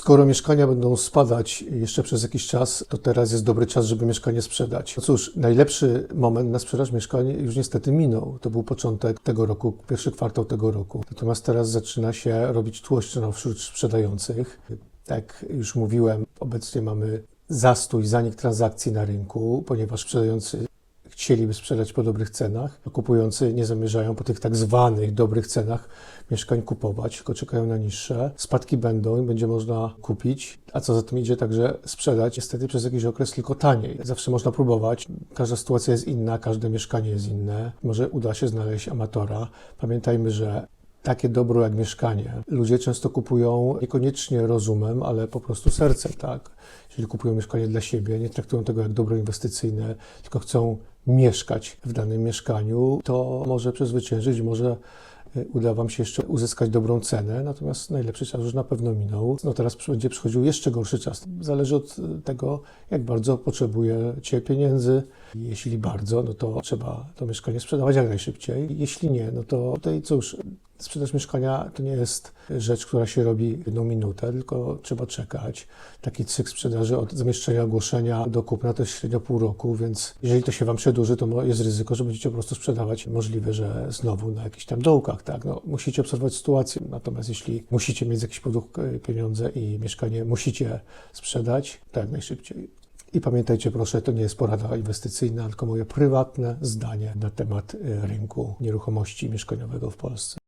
skoro mieszkania będą spadać jeszcze przez jakiś czas, to teraz jest dobry czas, żeby mieszkanie sprzedać. No cóż, najlepszy moment na sprzedaż mieszkań już niestety minął. To był początek tego roku, pierwszy kwartał tego roku. Natomiast teraz zaczyna się robić tłoszczyno wśród sprzedających. Jak już mówiłem, obecnie mamy zastój, zanik transakcji na rynku, ponieważ sprzedający chcieliby sprzedać po dobrych cenach, a kupujący nie zamierzają po tych tak zwanych dobrych cenach mieszkań kupować, tylko czekają na niższe. Spadki będą i będzie można kupić, a co za tym idzie także sprzedać, niestety przez jakiś okres tylko taniej. Zawsze można próbować, każda sytuacja jest inna, każde mieszkanie jest inne. Może uda się znaleźć amatora. Pamiętajmy, że takie dobro jak mieszkanie. Ludzie często kupują niekoniecznie rozumem, ale po prostu sercem, tak? Jeżeli kupują mieszkanie dla siebie, nie traktują tego jak dobro inwestycyjne, tylko chcą mieszkać w danym mieszkaniu, to może przezwyciężyć, może y, uda Wam się jeszcze uzyskać dobrą cenę, natomiast najlepszy czas już na pewno minął. No teraz będzie przychodził jeszcze gorszy czas. Zależy od y, tego, jak bardzo potrzebujecie pieniędzy. Jeśli bardzo, no to trzeba to mieszkanie sprzedawać jak najszybciej. Jeśli nie, no to tutaj cóż, sprzedaż mieszkania to nie jest rzecz, która się robi w jedną minutę, tylko trzeba czekać. Taki cykl sprzedaży od zamieszczenia ogłoszenia do kupna to jest średnio pół roku, więc jeżeli to się Wam przedłuży, to jest ryzyko, że będziecie po prostu sprzedawać możliwe, że znowu na jakichś tam dołkach, tak? No, musicie obserwować sytuację, natomiast jeśli musicie mieć jakichś powodów e, pieniądze i mieszkanie musicie sprzedać, to jak najszybciej. I pamiętajcie proszę, to nie jest porada inwestycyjna, tylko moje prywatne zdanie na temat e, rynku nieruchomości mieszkaniowego w Polsce.